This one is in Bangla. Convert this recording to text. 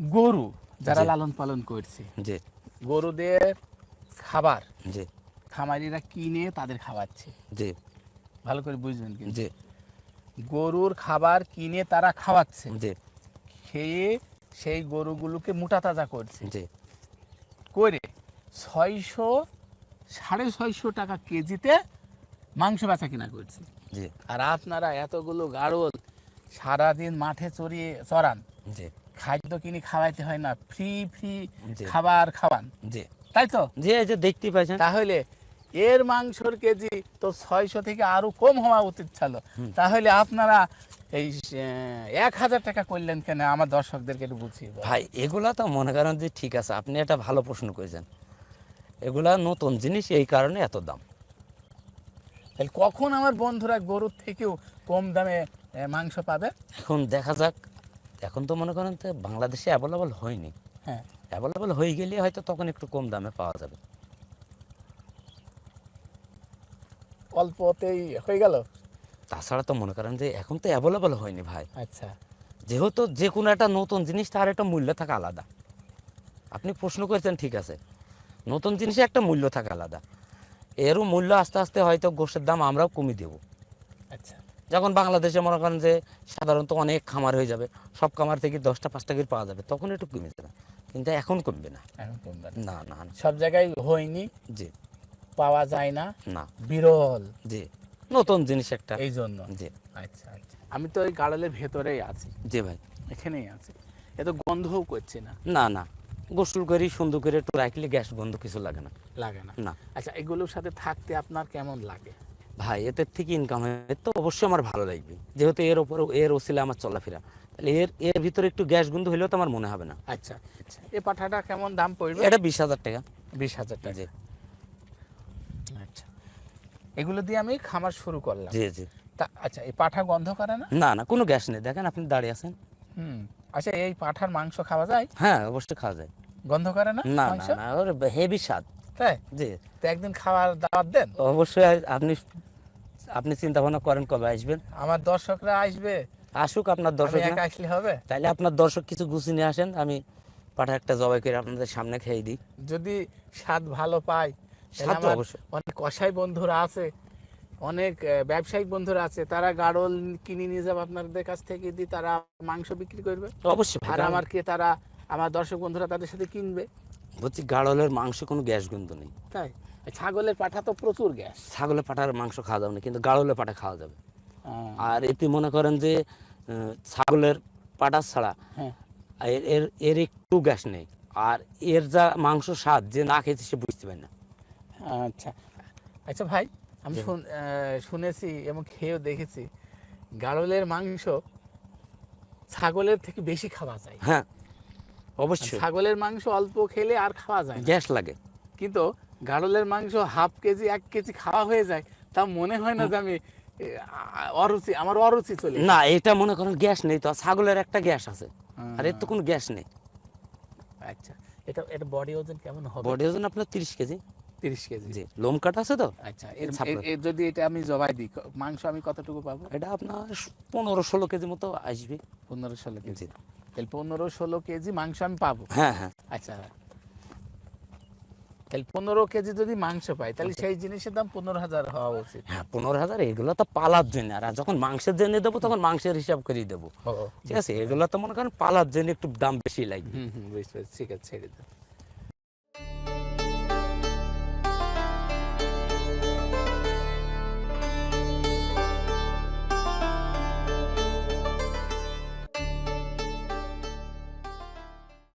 গরু যারা লালন পালন করছে। জি। গরুদের খাবার জি। খামারিরা কিনে তাদের খাওয়াচ্ছে। জি। ভালো করে বুঝবেন কিন্তু। জি। গরুর খাবার কিনে তারা খাওয়াচ্ছে। জি। খেয়ে সেই গরুগুলোকে মোটা তাজা করছে। জি। করে ছয়শো সাড়ে ছয়শো টাকা কেজিতে মাংস বেচা কিনা করছে। জি। আর আপনারা এতগুলো গাড়ল সারাদিন মাঠে চড়িয়ে চড়ান। জি। খাদ্য কিনে খাওয়াইতে হয় না ফ্রি ফ্রি খাবার খাওয়ান। জি। তাই তো? জি এই যে দেখতেই পাইছেন। তাহলে এর মাংসর কেজি তো ছয়শো থেকে আরও কম হওয়া উচিত ছিল। তাহলে আপনারা এই এক হাজার টাকা করলেন কেন? আমার দর্শকদেরকে একটু বুঝিয়ে। ভাই এগুলা তো মনে করেন যে ঠিক আছে আপনি একটা ভালো প্রশ্ন করেছেন। এগুলা নতুন জিনিস এই কারণে এত দাম। তাহলে কখন আমার বন্ধুরা গরুর থেকেও কম দামে মাংস পাবে? এখন দেখা যাক। এখন তো মনে করেন তো বাংলাদেশে অ্যাভেলেবল হয়নি। হ্যাঁ। অ্যাভেলেবল হয়ে গেলে হয়তো তখন একটু কম দামে পাওয়া যাবে। অল্পতেই হয়ে গেল? তাছাড়া তো মনে করেন যে এখন তো অ্যাভেলেবল হয়নি ভাই। আচ্ছা। যেহেতু যে কোনো একটা নতুন জিনিস তার একটা মূল্য থাকা আলাদা। আপনি প্রশ্ন করেছেন ঠিক আছে। নতুন জিনিসে একটা মূল্য থাকা আলাদা। এরও মূল্য আস্তে আস্তে হয়তো গোষ্ঠের দাম আমরাও কমিয়ে দেবো। আচ্ছা। যখন বাংলাদেশে মনে করেন যে সাধারণত অনেক খামার হয়ে যাবে সব খামার থেকে দশটা পাঁচটা করে পাওয়া যাবে তখন একটু কমে যাবে। কিন্তু এখন কমবে না। না। না সব জায়গায় হয়নি জি। পাওয়া যায় না না। বিরল। জি। নতুন জিনিস একটা। এই জন্য জি। আচ্ছা আচ্ছা। আমি তো ওই গাড়লের ভেতরেই আছি। জি ভাই। এখানেই আছি। এ তো গন্ধও করছে না। না না। গোসল করি সুন্দর করে একটু রাখলে গ্যাস বন্ধ কিছু লাগে না। লাগে না। না। আচ্ছা এগুলোর সাথে থাকতে আপনার কেমন লাগে? ভাই এদের থেকে ইনকাম হয় তো অবশ্যই আমার ভালো লাগবে। যেহেতু এর ওপর এর ওসিলে আমার চলাফেরা। তাহলে এর এর ভিতরে একটু গ্যাস গন্ধ হলেও তো আমার মনে হবে না। আচ্ছা আচ্ছা। এই পাঠাটা কেমন দাম পড়বে? এটা বিশ হাজার টাকা। বিশ হাজার টাকা। জি। আচ্ছা। এগুলো দিয়ে আমি খামার শুরু করলাম। জি জি। তা আচ্ছা এই পাঠা গন্ধ করে না? না না কোনো গ্যাস নেই। দেখেন আপনি দাঁড়িয়ে আছেন। হুম। আচ্ছা এই পাঠার মাংস খাওয়া যায়? হ্যাঁ অবশ্যই খাওয়া যায়। গন্ধ করে না না না ওর হেভি স্বাদ। তাই? জি। তো একদিন খাওয়ার দাওয়াত দেন? অবশ্যই আপনি আপনি চিন্তা ভাবনা করেন কবে আসবেন? আমার দর্শকরা আসবে। আসুক আপনার দর্শক আসলে হবে? তাহলে আপনার দর্শক কিছু গুছিয়ে নিয়ে আসেন আমি পাঠা একটা জবাই করে আপনাদের সামনে খেয়ে দিই। যদি স্বাদ ভালো পাই স্বাদ অবশ্যই। অনেক কষাই বন্ধুরা আছে অনেক ব্যবসায়িক বন্ধুরা আছে তারা গাড়ল কিনে নিয়ে যাবে আপনাদের কাছ থেকে দিয়ে তারা মাংস বিক্রি করবে। অবশ্যই আর আমার কে তারা আমার দর্শক বন্ধুরা তাদের সাথে কিনবে। বলছি গাড়লের মাংস কোনো গ্যাস গন্ধ নেই। তাই? ছাগলের পাঠা তো প্রচুর গ্যাস। ছাগলের পাঠার মাংস খাওয়া যাবে না কিন্তু গাড়লের পাঠা খাওয়া যাবে। আর এতে মনে করেন যে ছাগলের পাটা ছাড়া হ্যাঁ। এর এর এর একটু গ্যাস নেই। আর এর যা মাংস স্বাদ যে না খেয়েছে সে বুঝতে পারে না। আচ্ছা। আচ্ছা ভাই আমি শুন- শুনেছি এবং খেয়েও দেখেছি গাড়লের মাংস ছাগলের থেকে বেশি খাওয়া যায়। হ্যাঁ। অবশ্যই। ছাগলের মাংস অল্প খেলে আর খাওয়া যায় গ্যাস লাগে। কিন্তু গাড়লের মাংস হাফ কেজি এক কেজি খাওয়া হয়ে যায় তা মনে হয় না যে আমি অরুচি আমার অরুচি চলে না এটা মনে করেন গ্যাস নেই তো ছাগলের একটা গ্যাস আছে। আর এর তো কোনো গ্যাস নেই। আচ্ছা এটা এটা বডি ওজন কেমন হবে? বডি ওজন আপনার তিরিশ কেজি। তিরিশ কেজি। জি লোম কাট আছে তো? আচ্ছা এর যদি এটা আমি জবাই দিই মাংস আমি কতটুকু পাবো? এটা আপনার পনেরো ষোলো কেজি মতো আসবে। পনেরো ষোলো কেজি। জি। তাহলে পনেরো ষোলো কেজি মাংস আমি পাবো? হ্যাঁ হ্যাঁ। আচ্ছা। তাহলে পনেরো কেজি যদি মাংস পাই তাহলে সেই জিনিসের দাম পনেরো হাজার হওয়া উচিত। হ্যাঁ পনেরো হাজার এগুলো তো পালার জন্য। আর যখন মাংসের জন্য দেবো তখন মাংসের হিসাব করে দেবো। ঠিক আছে? এগুলো তো মনে করেন পালার জন্য একটু দাম বেশি লাগবে। ঠিক আছে ছেড়ে দাও